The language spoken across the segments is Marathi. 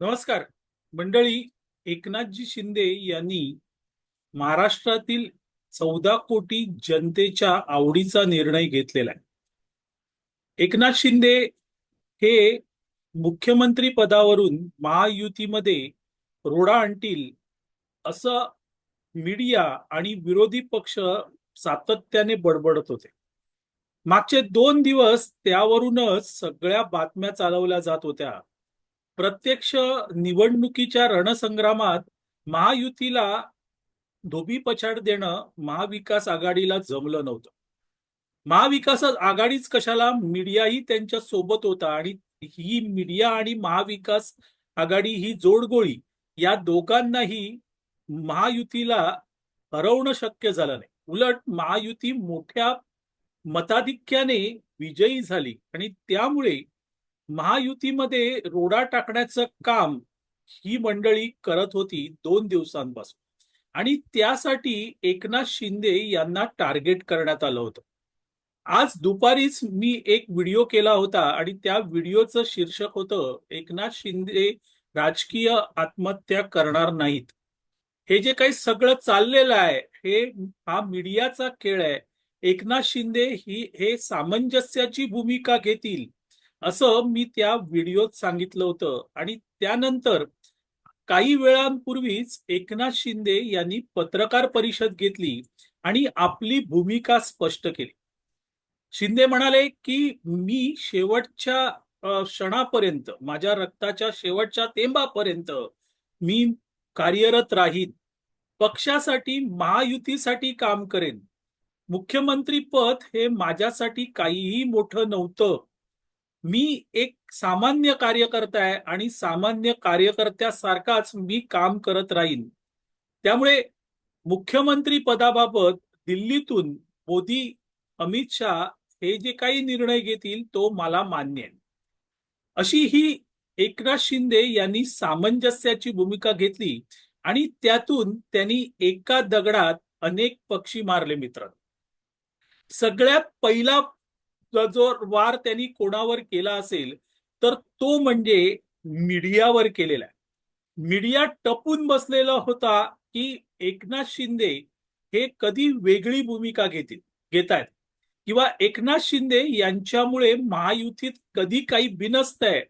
नमस्कार. मंडळी एकनाथजी शिंदे यांनी महाराष्ट्रातील चौदा कोटी जनतेच्या आवडीचा निर्णय घेतलेला आहे. एकनाथ शिंदे हे मुख्यमंत्री पदावरून महायुतीमध्ये रोडा आणतील असं मीडिया आणि विरोधी पक्ष सातत्याने बडबडत होते. मागचे दोन दिवस त्यावरूनच सगळ्या बातम्या चालवल्या जात होत्या. प्रत्यक्ष निवडणुकीच्या रणसंग्रामात महायुतीला धोबी पछाड देणं महाविकास आघाडीला जमलं नव्हतं. महाविकास आघाडीच कशाला? मीडियाही त्यांच्यासोबत होता आणि ही मीडिया आणि महाविकास आघाडी ही जोडगोळी या दोघांनाही महायुतीला हरवणं शक्य झालं नाही. उलट महायुती मोठ्या मताधिक्याने विजयी झाली आणि त्यामुळे महायुतीमध्ये रोडा टाकण्याचं काम ही मंडळी करत होती दोन दिवसांपासून. आणि त्यासाठी एकनाथ शिंदे यांना टार्गेट करण्यात आलं होतं. आज दुपारीच मी एक व्हिडिओ केला होता आणि त्या व्हिडिओचं शीर्षक होतं एकनाथ शिंदे राजकीय आत्महत्या करणार नाहीत. हे जे काही सगळं चाललेलं आहे हे हा मीडियाचा खेळ आहे. एकनाथ शिंदे ही हे सामंजस्याची भूमिका घेतील. असं मी त्या व्हिडिओत सांगितलं होतं. आणि त्यानंतर काही वेळांपूर्वीच एकनाथ शिंदे यांनी पत्रकार परिषद घेतली आणि आपली भूमिका स्पष्ट केली. शिंदे म्हणाले की मी शेवटच्या क्षणापर्यंत माझ्या रक्ताच्या शेवटच्या तेंबापर्यंत मी कार्यरत राहीन. पक्षासाठी महायुतीसाठी काम करेन. मुख्यमंत्री पद हे माझ्यासाठी काहीही मोठं नव्हतं. मी एक सामान्य कार्यकर्ता आहे आणि सामान्य कार्यकर्त्यासारखाच मी काम करत राहीन. त्यामुळे मुख्यमंत्री पदाबाबत दिल्लीतून मोदी अमित शहा हे जे काही निर्णय घेतील तो मला मान्य आहे. अशी ही एकनाथ शिंदे यांनी सामंजस्याची भूमिका घेतली आणि त्यातून त्यांनी एका दगडात अनेक पक्षी मारले मित्र सगळ्यात पहिला जो वार त्यांनी कोणावर केला असेल तर तो म्हणजे मीडियावर केलेला आहे. मीडिया टपून बसलेला होता की एकनाथ शिंदे हे कधी वेगळी भूमिका घेतील घेत आहेत किंवा एकनाथ शिंदे यांच्यामुळे महायुतीत कधी काही बिनसत आहे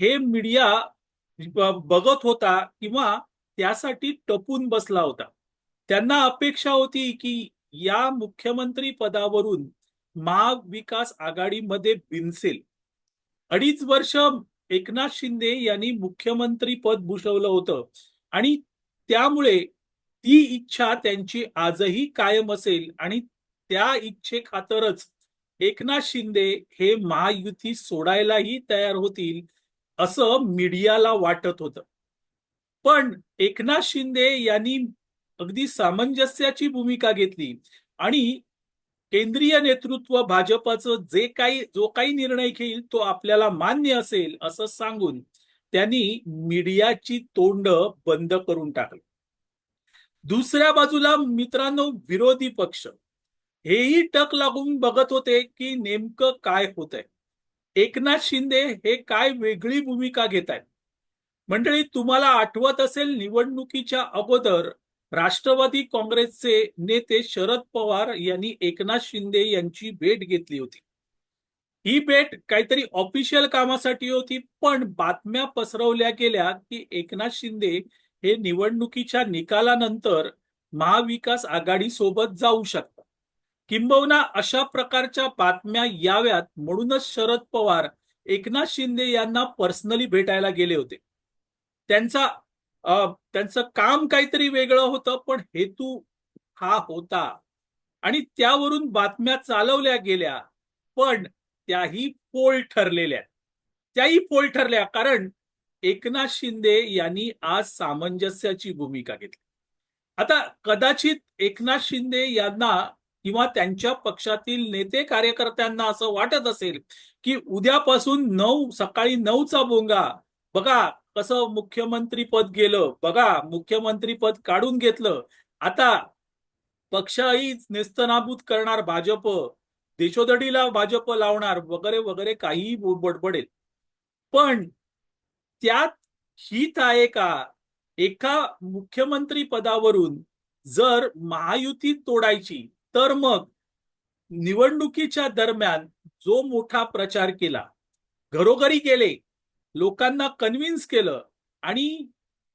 हे मीडिया बघत होता किंवा त्यासाठी टपून बसला होता. त्यांना अपेक्षा होती की या मुख्यमंत्री पदावरून महाविकास आघाडीमध्ये बिनसेल अडीच वर्ष एकनाथ शिंदे यांनी मुख्यमंत्री पद भूषवलं होतं आणि त्यामुळे ती इच्छा त्यांची आजही कायम असेल आणि त्या इच्छेखातरच एकनाथ शिंदे हे महायुती सोडायलाही तयार होतील असं मीडियाला वाटत होतं. पण एकनाथ शिंदे यांनी अगदी सामंजस्याची भूमिका घेतली आणि केंद्रीय नेतृत्व भाजपचं जे काही जो काही निर्णय घेईल तो आपल्याला मान्य असेल असं सांगून त्यांनी मीडियाची तोंड बंद करून टाकली. दुसऱ्या बाजूला मित्रांनो विरोधी पक्ष. हेही टक लागून बघत होते की नेमकं काय होत आहे एकनाथ शिंदे हे काय वेगळी भूमिका घेत आहेत मंडळी तुम्हाला आठवत असेल निवडणुकीच्या अगोदर राष्ट्रवादी काँग्रेसचे नेते शरद पवार यांनी एकनाथ शिंदे यांची भेट घेतली होती. ही भेट काहीतरी ऑफिशियल कामासाठी होती पण बातम्या पसरवल्या गेल्या की एकनाथ शिंदे हे निवडणुकीच्या निकालानंतर महाविकास आघाडी सोबत जाऊ शकतात. किंबहुना अशा प्रकारच्या बातम्या याव्यात म्हणूनच शरद पवार एकनाथ शिंदे यांना पर्सनली भेटायला गेले होते. त्यांचा त्यांचं काम काहीतरी वेगळं होतं पण हेतू हा होता. आणि त्यावरून बातम्या चालवल्या गेल्या पण त्याही पोल ठरलेल्या. त्याही पोल ठरल्या कारण एकनाथ शिंदे यांनी आज सामंजस्याची भूमिका घेतली. आता कदाचित एकनाथ शिंदे यांना किंवा त्यांच्या पक्षातील नेते कार्यकर्त्यांना असं वाटत असेल की उद्यापासून नऊ सकाळी नऊचा बोंगा. बघा कसं मुख्यमंत्री पद गेलं बघा मुख्यमंत्री पद काढून घेतलं. आता पक्षही नेस्तनाबूत करणार भाजप देशोधडीला भाजप लावणार वगैरे वगैरे काही बडबडेल. पण त्यात हित आहे का? एका मुख्यमंत्री पदावरून जर महायुती तोडायची तर मग निवडणुकीच्या दरम्यान जो मोठा प्रचार केला घरोघरी गेले लोकांना कन्व्हिन्स केलं आणि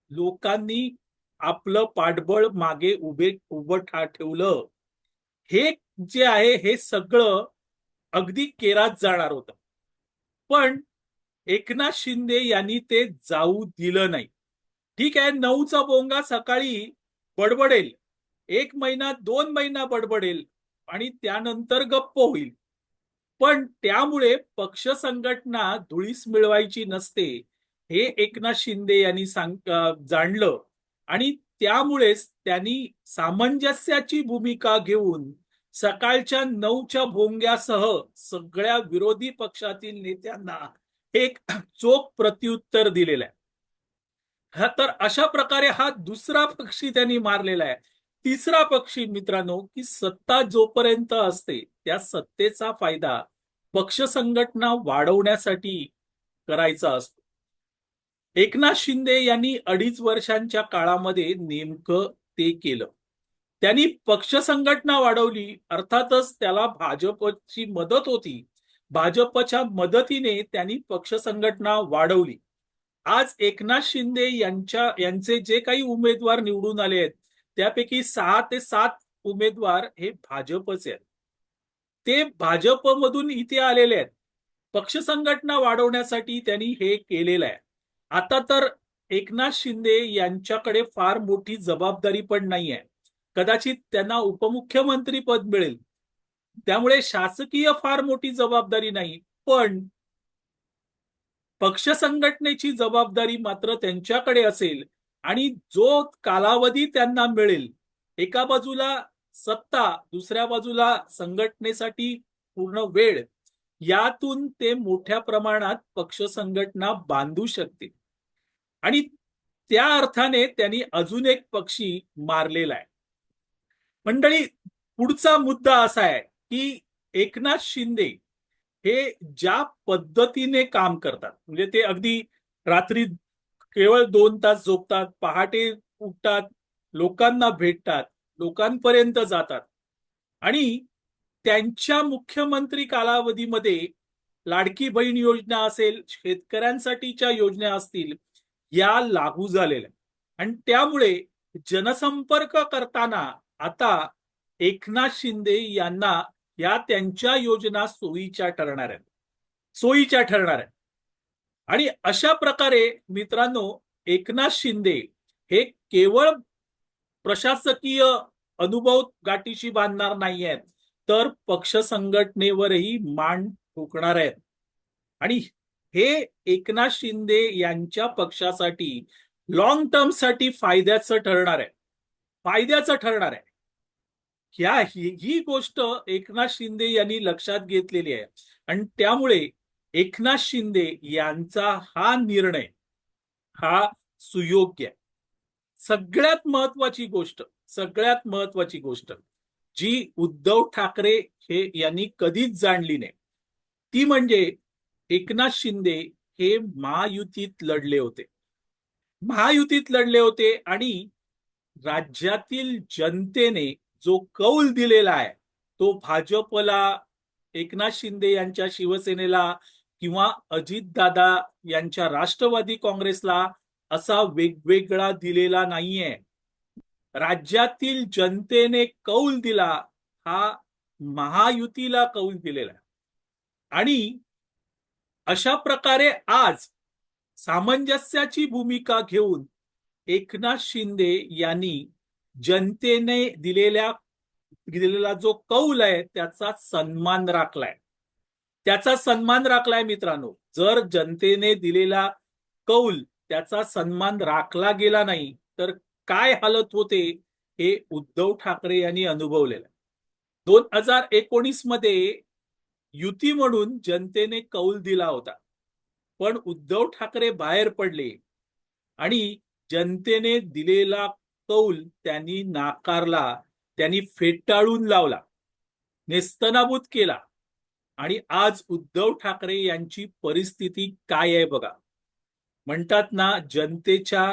लोकांनी आपलं पाठबळ मागे उभे उभं ठेवलं. हे जे आहे हे सगळं अगदी केरात जाणार होतं. पण एकनाथ शिंदे यांनी ते जाऊ दिलं नाही. ठीक आहे नऊचा बोंगा सकाळी बडबडेल. एक महिना दोन महिना बडबडेल आणि त्यानंतर गप्प होईल. पण त्यामुळे पक्ष संघटना धुळीस मिळवायची नसते हे एकनाथ शिंदे यांनी सांग जाणलं. आणि त्यामुळेच त्यांनी सामंजस्याची भूमिका घेऊन सकाळच्या नऊच्या भोंग्यासह सगळ्या विरोधी पक्षातील नेत्यांना एक चोख प्रत्युत्तर दिलेलं आहे. हा तर अशा प्रकारे हा दुसरा पक्षी त्यांनी मारलेला आहे. तिसरा पक्षी मित्रांनो की सत्ता जोपर्यंत असते त्या सत्तेचा फायदा पक्ष संघटना वाढवण्यासाठी करायचा असतो. एकनाथ शिंदे यांनी अडीच वर्षांच्या काळामध्ये नेमकं ते केलं. त्यांनी पक्ष संघटना वाढवली अर्थातच त्याला भाजपची मदत होती. भाजपच्या मदतीने त्यांनी पक्ष संघटना वाढवली. आज एकनाथ शिंदे यांच्या यांचे जे काही उमेदवार निवडून आले आहेत त्यापैकी सहा ते सात उमेदवार हे भाजपचे आहेत. ते भाजपमधून इथे आलेले आहेत. पक्ष संघटना वाढवण्यासाठी त्यांनी हे केलेलं आहे. आता तर एकनाथ शिंदे यांच्याकडे फार मोठी जबाबदारी पण नाही आहे. कदाचित त्यांना उपमुख्यमंत्री पद मिळेल. त्यामुळे शासकीय फार मोठी जबाबदारी नाही पण पक्ष संघटनेची जबाबदारी मात्र त्यांच्याकडे असेल आणि जो कालावधी त्यांना मिळेल एका बाजूला सत्ता दुसऱ्या बाजूला संघटनेसाठी पूर्ण वेळ यातून ते मोठ्या प्रमाणात पक्ष संघटना बांधू शकतील. आणि त्या अर्थाने त्यांनी अजून एक पक्षी मारलेला आहे. मंडळी पुढचा मुद्दा असा आहे की एकनाथ शिंदे हे ज्या पद्धतीने काम करतात म्हणजे ते अगदी रात्री केवळ दोन तास झोपतात पहाटे उठतात लोकांना भेटतात लोकांपर्यंत जातात. आणि त्यांच्या मुख्यमंत्री कालावधीमध्ये लाडकी बहीण योजना असेल शेतकऱ्यांसाठीच्या योजना असतील या लागू झालेल्या आणि त्यामुळे जनसंपर्क करताना आता एकनाथ शिंदे यांना या त्यांच्या योजना सोयीच्या ठरणार आहेत. सोयीच्या ठरणार आहेत. आणि अशा प्रकारे मित्रांनो एकनाथ शिंदे हे केवळ प्रशासकीय अनुभव गाठीशी बांधणार नाही आहेत तर पक्ष संघटनेवरही मान ठोकणार आहेत. आणि हे एकनाथ शिंदे यांच्या पक्षासाठी लॉंग टर्मसाठी फायद्याचं ठरणार आहे. फायद्याचं ठरणार आहे. ह्या ही ही गोष्ट एकनाथ शिंदे यांनी लक्षात घेतलेली आहे. आणि त्यामुळे एकनाथ शिंदे यांचा हा निर्णय हा सुयोग्य आहे. सगळ्यात महत्वाची गोष्ट सगळ्यात महत्वाची गोष्ट जी उद्धव ठाकरे हे यांनी कधीच जाणली नाही ती म्हणजे एकनाथ शिंदे हे महायुतीत लढले होते. महायुतीत लढले होते आणि राज्यातील जनतेने जो कौल दिलेला आहे तो भाजपला एकनाथ शिंदे यांच्या शिवसेनेला किंवा अजितदादा यांच्या राष्ट्रवादी काँग्रेसला असा वेगवेगळा दिलेला नाहीये. राज्यातील जनतेने कौल दिला हा महायुतीला कौल दिलेला आणि अशा प्रकारे आज सामंजस्याची भूमिका घेऊन एकनाथ शिंदे यांनी जनतेने दिलेल्या दिलेला जो कौल आहे त्याचा सन्मान राखलाय. त्याचा सन्मान राखलाय मित्रांनो. जर जनतेने दिलेला कौल त्याचा सन्मान राखला गेला नाही तर काय हालत होते हे उद्धव ठाकरे यांनी अनुभवलेलं. दोन हजार एकोणीसमध्ये युती म्हणून जनतेने कौल दिला होता पण उद्धव ठाकरे बाहेर पडले आणि जनतेने दिलेला कौल त्यांनी नाकारला त्यांनी फेटाळून लावला नेस्तनाबूत केला आणि आज उद्धव ठाकरे यांची परिस्थिती काय आहे बघा. म्हणतात ना जनतेच्या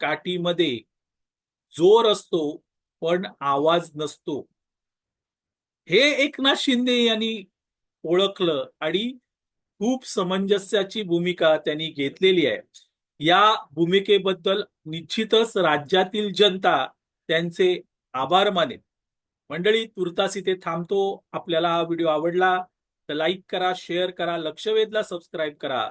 काठीमध्ये जोर असतो पण आवाज नसतो. हे एकनाथ शिंदे यांनी ओळखलं आणि खूप समंजस्याची भूमिका त्यांनी घेतलेली आहे. या भूमिकेबद्दल निश्चितच राज्यातील जनता त्यांचे आभार मानेल. मंडळी तुर्तास इथे थांबतो. आपल्याला हा व्हिडिओ आवडला तर लाईक करा शेअर करा लक्षवेधला सबस्क्राईब करा.